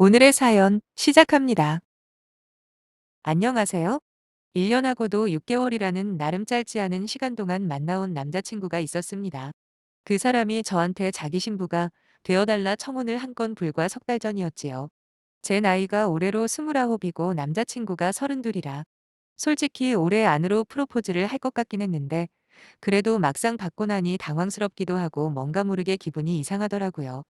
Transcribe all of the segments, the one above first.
오늘의 사연 시작합니다. 안녕하세요. 1년하고도 6개월이라는 나름 짧지 않은 시간 동안 만나온 남자친구가 있었습니다. 그 사람이 저한테 자기 신부가 되어달라 청혼을 한 건 불과 석 달 전이었지요. 제 나이가 올해로 29이고 남자친구가 32이라 솔직히 올해 안으로 프로포즈를 할 것 같긴 했는데 그래도 막상 받고 나니 당황스럽기도 하고 뭔가 모르게 기분이 이상하더라고요.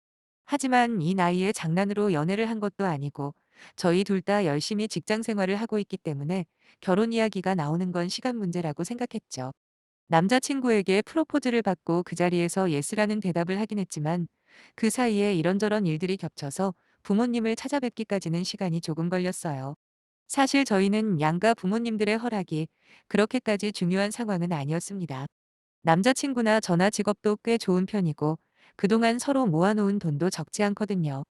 하지만 이 나이에 장난으로 연애를 한 것도 아니고 저희 둘 다 열심히 직장 생활을 하고 있기 때문에 결혼 이야기가 나오는 건 시간 문제라고 생각했죠. 남자친구에게 프로포즈를 받고 그 자리에서 예스라는 대답을 하긴 했지만 그 사이에 이런저런 일들이 겹쳐서 부모님을 찾아뵙기까지는 시간이 조금 걸렸어요. 사실 저희는 양가 부모님들의 허락이 그렇게까지 중요한 상황은 아니었습니다. 남자친구나 저나 직업도 꽤 좋은 편이고 그동안 서로 모아놓은 돈도 적지 않거든요.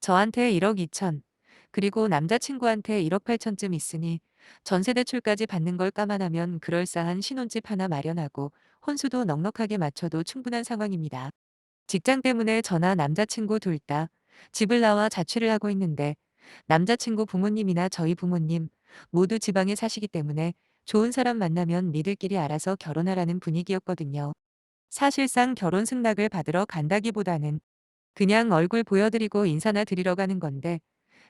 저한테 1억 2천, 그리고 남자친구한테 1억 8천쯤 있으니 전세 대출까지 받는 걸 감안하면 그럴싸한 신혼집 하나 마련하고 혼수도 넉넉하게 맞춰도 충분한 상황입니다. 직장 때문에 저나 남자친구 둘 다 집을 나와 자취를 하고 있는데 남자친구 부모님이나 저희 부모님 모두 지방에 사시기 때문에 좋은 사람 만나면 니들끼리 알아서 결혼하라는 분위기였거든요. 사실상 결혼 승낙을 받으러 간다기보다는 그냥 얼굴 보여드리고 인사나 드리러 가는 건데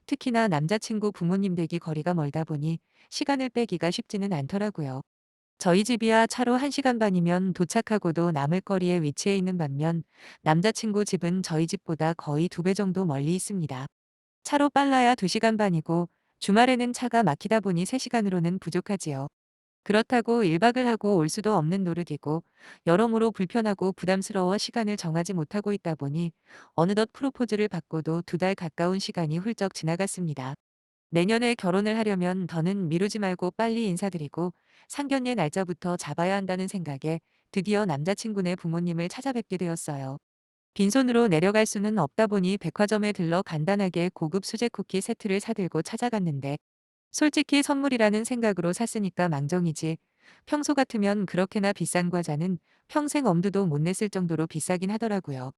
특히나 남자친구 부모님 댁이 거리가 멀다 보니 시간을 빼기가 쉽지는 않더라고요. 저희 집이야 차로 1시간 반이면 도착하고도 남을 거리에 위치해 있는 반면 남자친구 집은 저희 집보다 거의 두 배 정도 멀리 있습니다. 차로 빨라야 2시간 반이고 주말에는 차가 막히다 보니 3시간으로는 부족하지요. 그렇다고 1박을 하고 올 수도 없는 노릇이고 여러모로 불편하고 부담스러워 시간을 정하지 못하고 있다 보니 어느덧 프로포즈를 받고도 두 달 가까운 시간이 훌쩍 지나갔습니다. 내년에 결혼을 하려면 더는 미루지 말고 빨리 인사드리고 상견례 날짜부터 잡아야 한다는 생각에 드디어 남자친구네 부모님을 찾아뵙게 되었어요. 빈손으로 내려갈 수는 없다 보니 백화점에 들러 간단하게 고급 수제 쿠키 세트를 사들고 찾아갔는데 솔직히 선물이라는 생각으로 샀으니까 망정이지. 평소 같으면 그렇게나 비싼 과자는 평생 엄두도 못 냈을 정도로 비싸긴 하더라고요.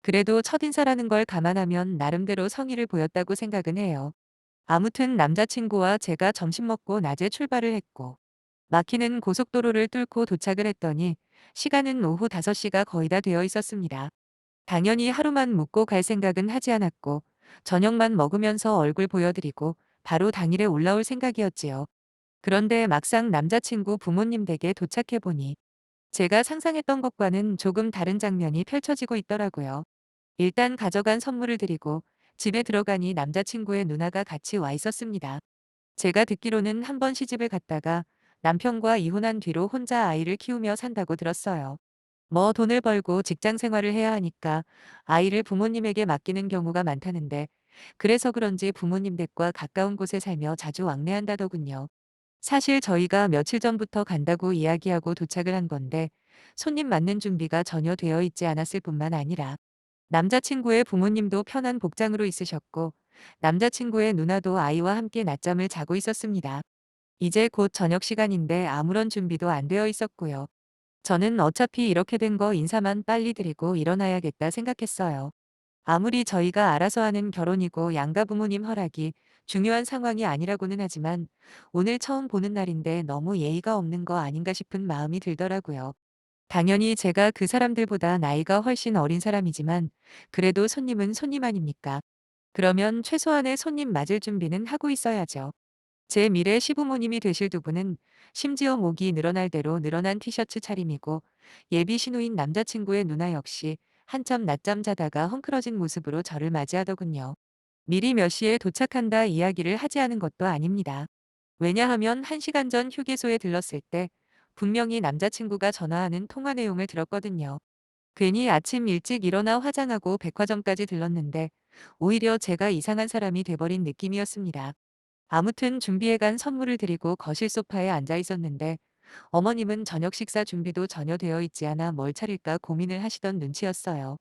그래도 첫 인사라는 걸 감안하면 나름대로 성의를 보였다고 생각은 해요. 아무튼 남자친구와 제가 점심 먹고 낮에 출발을 했고 막히는 고속도로를 뚫고 도착을 했더니 시간은 오후 5시가 거의 다 되어 있었습니다. 당연히 하루만 묵고 갈 생각은 하지 않았고 저녁만 먹으면서 얼굴 보여드리고 바로 당일에 올라올 생각이었지요. 그런데 막상 남자친구 부모님 댁에 도착해보니 제가 상상했던 것과는 조금 다른 장면이 펼쳐지고 있더라고요. 일단 가져간 선물을 드리고 집에 들어가니 남자친구의 누나가 같이 와 있었습니다. 제가 듣기로는 한 번 시집을 갔다가 남편과 이혼한 뒤로 혼자 아이를 키우며 산다고 들었어요. 뭐 돈을 벌고 직장 생활을 해야 하니까 아이를 부모님에게 맡기는 경우가 많다는데 그래서 그런지 부모님 댁과 가까운 곳에 살며 자주 왕래한다더군요. 사실 저희가 며칠 전부터 간다고 이야기하고 도착을 한 건데 손님 맞는 준비가 전혀 되어 있지 않았을 뿐만 아니라 남자친구의 부모님도 편한 복장으로 있으셨고 남자친구의 누나도 아이와 함께 낮잠을 자고 있었습니다. 이제 곧 저녁 시간인데 아무런 준비도 안 되어 있었고요. 저는 어차피 이렇게 된 거 인사만 빨리 드리고 일어나야겠다 생각했어요. 아무리 저희가 알아서 하는 결혼이고 양가 부모님 허락이 중요한 상황이 아니라고는 하지만 오늘 처음 보는 날인데 너무 예의가 없는 거 아닌가 싶은 마음이 들더라고요. 당연히 제가 그 사람들보다 나이가 훨씬 어린 사람이지만 그래도 손님은 손님 아닙니까? 그러면 최소한의 손님 맞을 준비는 하고 있어야죠. 제 미래 시부모님이 되실 두 분은 심지어 목이 늘어날 대로 늘어난 티셔츠 차림이고 예비 신우인 남자친구의 누나 역시 한참 낮잠 자다가 헝클어진 모습으로 저를 맞이하더군요. 미리 몇 시에 도착한다 이야기를 하지 않은 것도 아닙니다. 왜냐하면 한 시간 전 휴게소에 들렀을 때 분명히 남자친구가 전화하는 통화 내용을 들었거든요. 괜히 아침 일찍 일어나 화장하고 백화점까지 들렀는데 오히려 제가 이상한 사람이 돼버린 느낌이었습니다. 아무튼 준비해간 선물을 드리고 거실 소파에 앉아 있었는데 어머님은 저녁 식사 준비도 전혀 되어 있지 않아 뭘 차릴까 고민을 하시던 눈치였어요.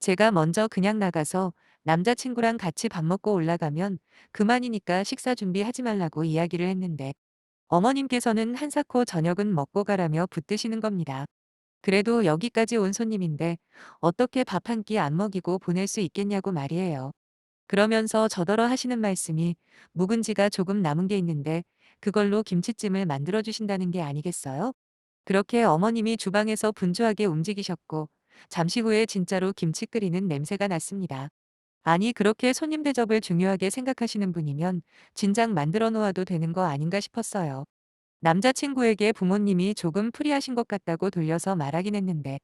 제가 먼저 그냥 나가서 남자친구랑 같이 밥 먹고 올라가면 그만이니까 식사 준비하지 말라고 이야기를 했는데 어머님께서는 한사코 저녁은 먹고 가라며 붙드시는 겁니다. 그래도 여기까지 온 손님인데 어떻게 밥 한 끼 안 먹이고 보낼 수 있겠냐고 말이에요. 그러면서 저더러 하시는 말씀이 묵은지가 조금 남은 게 있는데 그걸로 김치찜을 만들어 주신다는 게 아니겠어요? 그렇게 어머님이 주방에서 분주하게 움직이셨고 잠시 후에 진짜로 김치 끓이는 냄새가 났습니다. 아니 그렇게 손님 대접을 중요하게 생각하시는 분이면 진작 만들어 놓아도 되는 거 아닌가 싶었어요. 남자친구에게 부모님이 조금 프리하신 것 같다고 돌려서 말하긴 했는데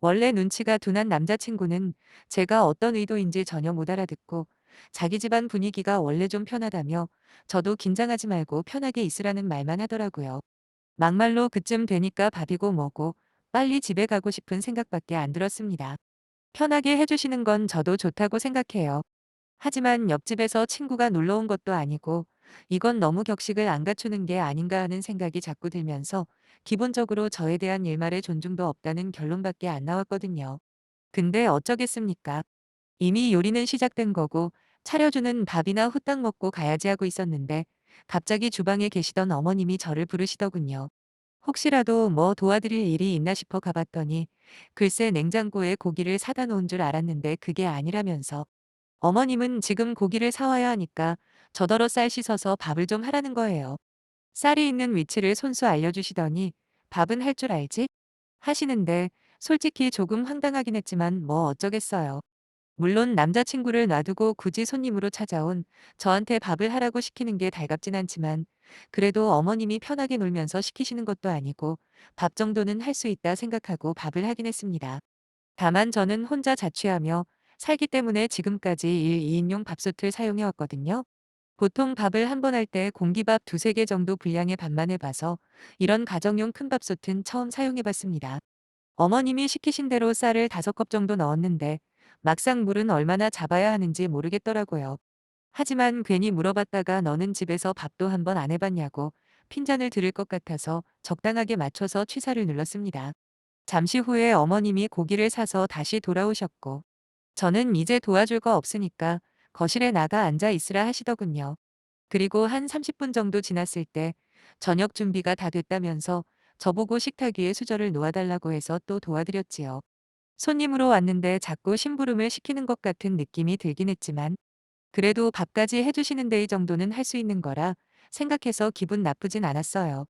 원래 눈치가 둔한 남자친구는 제가 어떤 의도인지 전혀 못 알아듣고 자기 집안 분위기가 원래 좀 편하다며 저도 긴장하지 말고 편하게 있으라는 말만 하더라고요. 막말로 그쯤 되니까 밥이고 뭐고 빨리 집에 가고 싶은 생각밖에 안 들었습니다. 편하게 해주시는 건 저도 좋다고 생각해요. 하지만 옆집에서 친구가 놀러 온 것도 아니고 이건 너무 격식을 안 갖추는 게 아닌가 하는 생각이 자꾸 들면서 기본적으로 저에 대한 일말의 존중도 없다는 결론밖에 안 나왔거든요. 근데 어쩌겠습니까? 이미 요리는 시작된 거고 차려주는 밥이나 후딱 먹고 가야지 하고 있었는데 갑자기 주방에 계시던 어머님이 저를 부르시더군요. 혹시라도 뭐 도와드릴 일이 있나 싶어 가봤더니 글쎄 냉장고에 고기를 사다 놓은 줄 알았는데 그게 아니라면서 어머님은 지금 고기를 사와야 하니까 저더러 쌀 씻어서 밥을 좀 하라는 거예요. 쌀이 있는 위치를 손수 알려주시더니 밥은 할 줄 알지? 하시는데 솔직히 조금 황당하긴 했지만 뭐 어쩌겠어요. 물론 남자친구를 놔두고 굳이 손님으로 찾아온 저한테 밥을 하라고 시키는 게 달갑진 않지만 그래도 어머님이 편하게 놀면서 시키시는 것도 아니고 밥 정도는 할 수 있다 생각하고 밥을 하긴 했습니다. 다만 저는 혼자 자취하며 살기 때문에 지금까지 1, 2인용 밥솥을 사용해 왔거든요. 보통 밥을 한 번 할 때 공기밥 두세 개 정도 분량의 밥만 해봐서 이런 가정용 큰 밥솥은 처음 사용해 봤습니다. 어머님이 시키신 대로 쌀을 다섯 컵 정도 넣었는데 막상 물은 얼마나 잡아야 하는지 모르겠더라고요. 하지만 괜히 물어봤다가 너는 집에서 밥도 한번 안 해봤냐고 핀잔을 들을 것 같아서 적당하게 맞춰서 취사를 눌렀습니다. 잠시 후에 어머님이 고기를 사서 다시 돌아오셨고 저는 이제 도와줄 거 없으니까 거실에 나가 앉아 있으라 하시더군요. 그리고 한 30분 정도 지났을 때 저녁 준비가 다 됐다면서 저보고 식탁 위에 수저를 놓아달라고 해서 또 도와드렸지요. 손님으로 왔는데 자꾸 심부름을 시키는 것 같은 느낌이 들긴 했지만 그래도 밥까지 해주시는 데이 정도는 할 수 있는 거라 생각해서 기분 나쁘진 않았어요.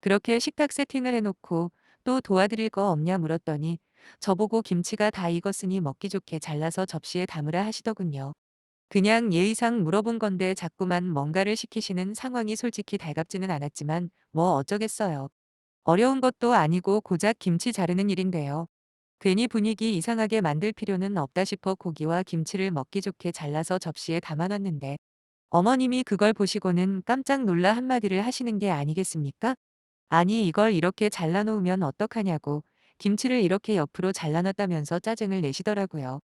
그렇게 식탁 세팅을 해놓고 또 도와드릴 거 없냐 물었더니 저보고 김치가 다 익었으니 먹기 좋게 잘라서 접시에 담으라 하시더군요. 그냥 예의상 물어본 건데 자꾸만 뭔가를 시키시는 상황이 솔직히 달갑지는 않았지만 뭐 어쩌겠어요. 어려운 것도 아니고 고작 김치 자르는 일인데요. 괜히 분위기 이상하게 만들 필요는 없다 싶어 고기와 김치를 먹기 좋게 잘라서 접시에 담아놨는데 어머님이 그걸 보시고는 깜짝 놀라 한마디를 하시는 게 아니겠습니까? 아니 이걸 이렇게 잘라놓으면 어떡하냐고 김치를 이렇게 옆으로 잘라놨다면서 짜증을 내시더라고요.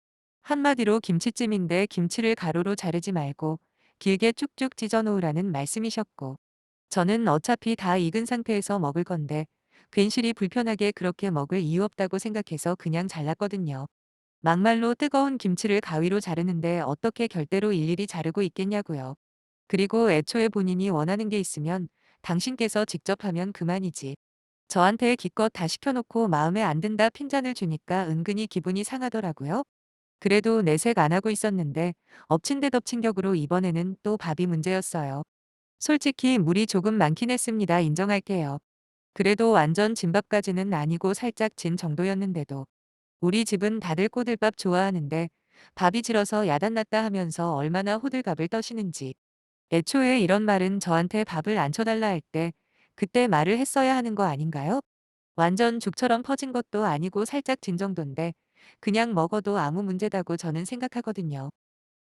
한마디로 김치찜인데 김치를 가로로 자르지 말고 길게 쭉쭉 찢어 놓으라는 말씀이셨고 저는 어차피 다 익은 상태에서 먹을 건데 괜시리 불편하게 그렇게 먹을 이유 없다고 생각해서 그냥 잘랐거든요. 막말로 뜨거운 김치를 가위로 자르는데 어떻게 결대로 일일이 자르고 있겠냐고요. 그리고 애초에 본인이 원하는 게 있으면 당신께서 직접 하면 그만이지. 저한테 기껏 다 시켜놓고 마음에 안 든다 핀잔을 주니까 은근히 기분이 상하더라고요. 그래도 내색 안 하고 있었는데 엎친 데 덮친 격으로 이번에는 또 밥이 문제였어요. 솔직히 물이 조금 많긴 했습니다. 인정할게요. 그래도 완전 진밥까지는 아니고 살짝 진 정도였는데도 우리 집은 다들 꼬들밥 좋아하는데 밥이 질어서 야단났다 하면서 얼마나 호들갑을 떠시는지. 애초에 이런 말은 저한테 밥을 안 쳐달라 할 때 그때 말을 했어야 하는 거 아닌가요? 완전 죽처럼 퍼진 것도 아니고 살짝 진 정도인데 그냥 먹어도 아무 문제다고 저는 생각하거든요.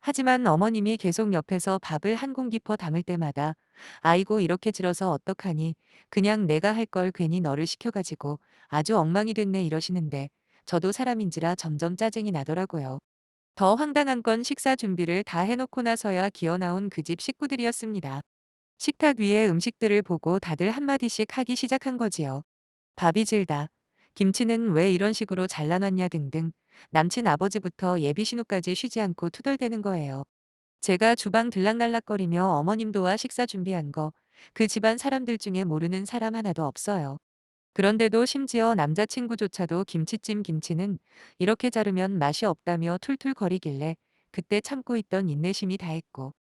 하지만 어머님이 계속 옆에서 밥을 한 공기 퍼 담을 때마다 아이고 이렇게 질어서 어떡하니 그냥 내가 할 걸 괜히 너를 시켜가지고 아주 엉망이 됐네 이러시는데 저도 사람인지라 점점 짜증이 나더라고요. 더 황당한 건 식사 준비를 다 해놓고 나서야 기어 나온 그 집 식구들이었습니다. 식탁 위에 음식들을 보고 다들 한마디씩 하기 시작한 거지요. 밥이 질다. 김치는 왜 이런 식으로 잘라놨냐 등등 남친 아버지부터 예비 신우까지 쉬지 않고 투덜대는 거예요. 제가 주방 들락날락거리며 어머님 도와 식사 준비한 거 그 집안 사람들 중에 모르는 사람 하나도 없어요. 그런데도 심지어 남자친구조차도 김치찜 김치는 이렇게 자르면 맛이 없다며 툴툴거리길래 그때 참고 있던 인내심이 다했고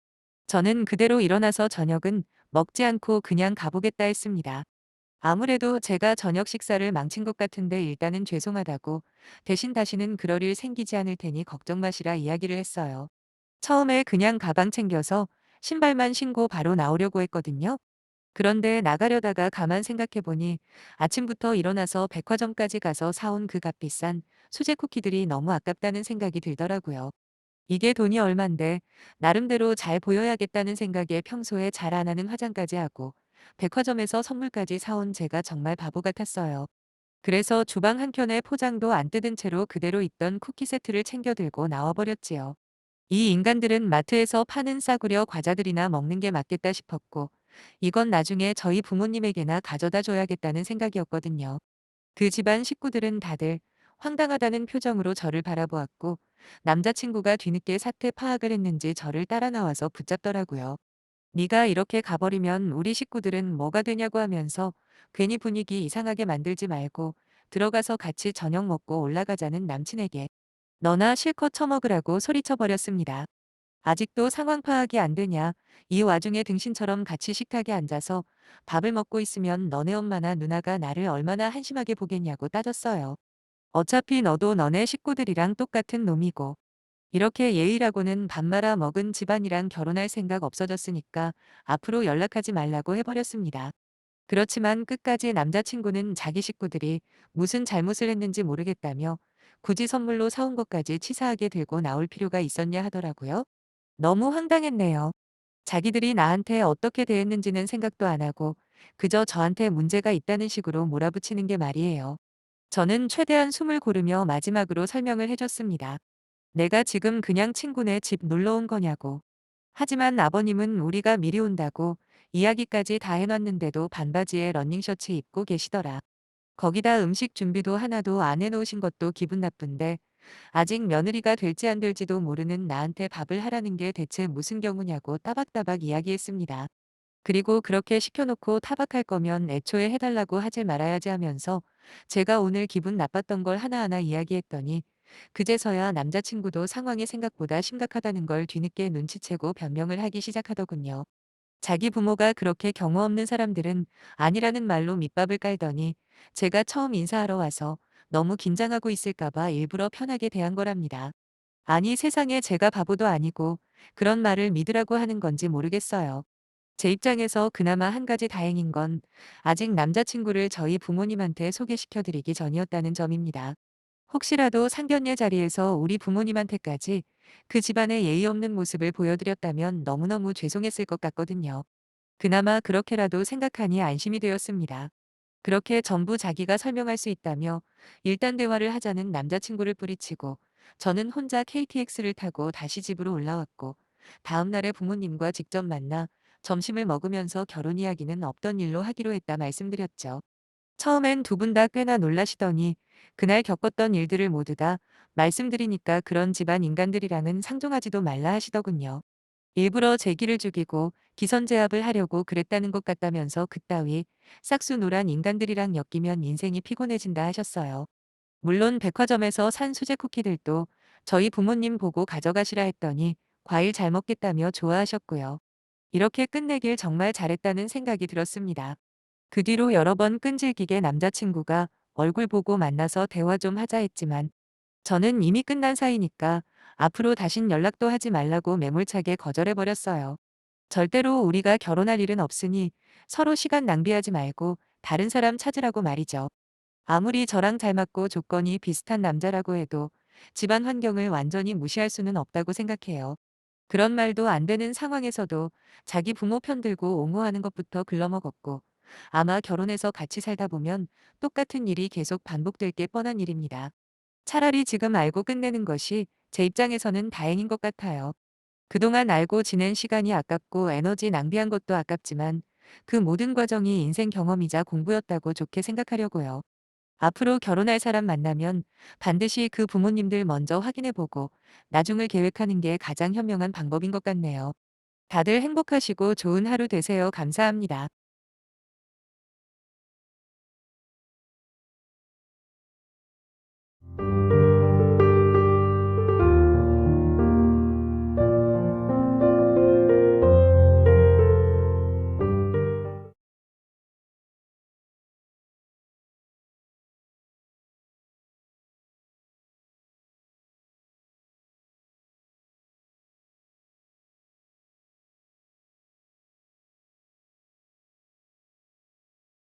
저는 그대로 일어나서 저녁은 먹지 않고 그냥 가보겠다 했습니다. 아무래도 제가 저녁 식사를 망친 것 같은데 일단은 죄송하다고 대신 다시는 그럴 일 생기지 않을 테니 걱정 마시라 이야기를 했어요. 처음에 그냥 가방 챙겨서 신발만 신고 바로 나오려고 했거든요. 그런데 나가려다가 가만 생각해 보니 아침부터 일어나서 백화점까지 가서 사온 그 값비싼 수제 쿠키들이 너무 아깝다는 생각이 들더라고요. 이게 돈이 얼만데 나름대로 잘 보여야겠다는 생각에 평소에 잘 안 하는 화장까지 하고 백화점에서 선물까지 사온 제가 정말 바보 같았어요. 그래서 주방 한켠에 포장도 안 뜯은 채로 그대로 있던 쿠키 세트를 챙겨 들고 나와버렸지요. 이 인간들은 마트에서 파는 싸구려 과자들이나 먹는 게 맞겠다 싶었고 이건 나중에 저희 부모님에게나 가져다 줘야겠다는 생각이었거든요. 그 집안 식구들은 다들 황당하다는 표정으로 저를 바라보았고 남자친구가 뒤늦게 사태 파악을 했는지 저를 따라 나와서 붙잡더라고요. 네가 이렇게 가버리면 우리 식구들은 뭐가 되냐고 하면서 괜히 분위기 이상하게 만들지 말고 들어가서 같이 저녁 먹고 올라가자는 남친에게 너나 실컷 처먹으라고 소리쳐 버렸습니다. 아직도 상황 파악이 안 되냐. 이 와중에 등신처럼 같이 식탁에 앉아서 밥을 먹고 있으면 너네 엄마나 누나가 나를 얼마나 한심하게 보겠냐고 따졌어요. 어차피 너도 너네 식구들이랑 똑같은 놈이고 이렇게 예의라고는 밥 말아 먹은 집안이랑 결혼할 생각 없어졌으니까 앞으로 연락하지 말라고 해버렸습니다. 그렇지만 끝까지 남자친구는 자기 식구들이 무슨 잘못을 했는지 모르겠다며 굳이 선물로 사온 것까지 치사하게 들고 나올 필요가 있었냐 하더라고요. 너무 황당했네요. 자기들이 나한테 어떻게 대했는지는 생각도 안 하고 그저 저한테 문제가 있다는 식으로 몰아붙이는 게 말이에요. 저는 최대한 숨을 고르며 마지막으로 설명을 해줬습니다. 내가 지금 그냥 친구네 집 놀러 온 거냐고. 하지만 아버님은 우리가 미리 온다고 이야기까지 다 해놨는데도 반바지에 러닝셔츠 입고 계시더라. 거기다 음식 준비도 하나도 안 해놓으신 것도 기분 나쁜데 아직 며느리가 될지 안 될지도 모르는 나한테 밥을 하라는 게 대체 무슨 경우냐고 따박따박 이야기했습니다. 그리고 그렇게 시켜놓고 타박할 거면 애초에 해달라고 하질 말아야지 하면서 제가 오늘 기분 나빴던 걸 하나하나 이야기했더니 그제서야 남자친구도 상황이 생각보다 심각하다는 걸 뒤늦게 눈치채고 변명을 하기 시작하더군요. 자기 부모가 그렇게 경우 없는 사람들은 아니라는 말로 밑밥을 깔더니 제가 처음 인사하러 와서 너무 긴장하고 있을까봐 일부러 편하게 대한 거랍니다. 아니 세상에 제가 바보도 아니고 그런 말을 믿으라고 하는 건지 모르겠어요. 제 입장에서 그나마 한 가지 다행인 건 아직 남자친구를 저희 부모님한테 소개시켜드리기 전이었다는 점입니다. 혹시라도 상견례 자리에서 우리 부모님한테까지 그 집안의 예의 없는 모습을 보여드렸다면 너무너무 죄송했을 것 같거든요. 그나마 그렇게라도 생각하니 안심이 되었습니다. 그렇게 전부 자기가 설명할 수 있다며 일단 대화를 하자는 남자친구를 뿌리치고 저는 혼자 KTX를 타고 다시 집으로 올라왔고 다음 날에 부모님과 직접 만나 점심을 먹으면서 결혼 이야기는 없던 일로 하기로 했다 말씀드렸죠. 처음엔 두 분 다 꽤나 놀라시더니 그날 겪었던 일들을 모두 다 말씀드리니까 그런 집안 인간들이랑은 상종하지도 말라 하시더군요. 일부러 제기를 죽이고 기선제압을 하려고 그랬다는 것 같다면서 그따위 싹수 노란 인간들이랑 엮이면 인생이 피곤해진다 하셨어요. 물론 백화점에서 산 수제 쿠키들도 저희 부모님 보고 가져가시라 했더니 과일 잘 먹겠다며 좋아하셨고요. 이렇게 끝내길 정말 잘했다는 생각이 들었습니다. 그 뒤로 여러 번 끈질기게 남자친구가 얼굴 보고 만나서 대화 좀 하자 했지만 저는 이미 끝난 사이니까 앞으로 다신 연락도 하지 말라고 매몰차게 거절해버렸어요. 절대로 우리가 결혼할 일은 없으니 서로 시간 낭비하지 말고 다른 사람 찾으라고 말이죠. 아무리 저랑 잘 맞고 조건이 비슷한 남자라고 해도 집안 환경을 완전히 무시할 수는 없다고 생각해요. 그런 말도 안 되는 상황에서도 자기 부모 편들고 옹호하는 것부터 글러먹었고 아마 결혼해서 같이 살다 보면 똑같은 일이 계속 반복될 게 뻔한 일입니다. 차라리 지금 알고 끝내는 것이 제 입장에서는 다행인 것 같아요. 그동안 알고 지낸 시간이 아깝고 에너지 낭비한 것도 아깝지만 그 모든 과정이 인생 경험이자 공부였다고 좋게 생각하려고요. 앞으로 결혼할 사람 만나면 반드시 그 부모님들 먼저 확인해보고 나중을 계획하는 게 가장 현명한 방법인 것 같네요. 다들 행복하시고 좋은 하루 되세요. 감사합니다.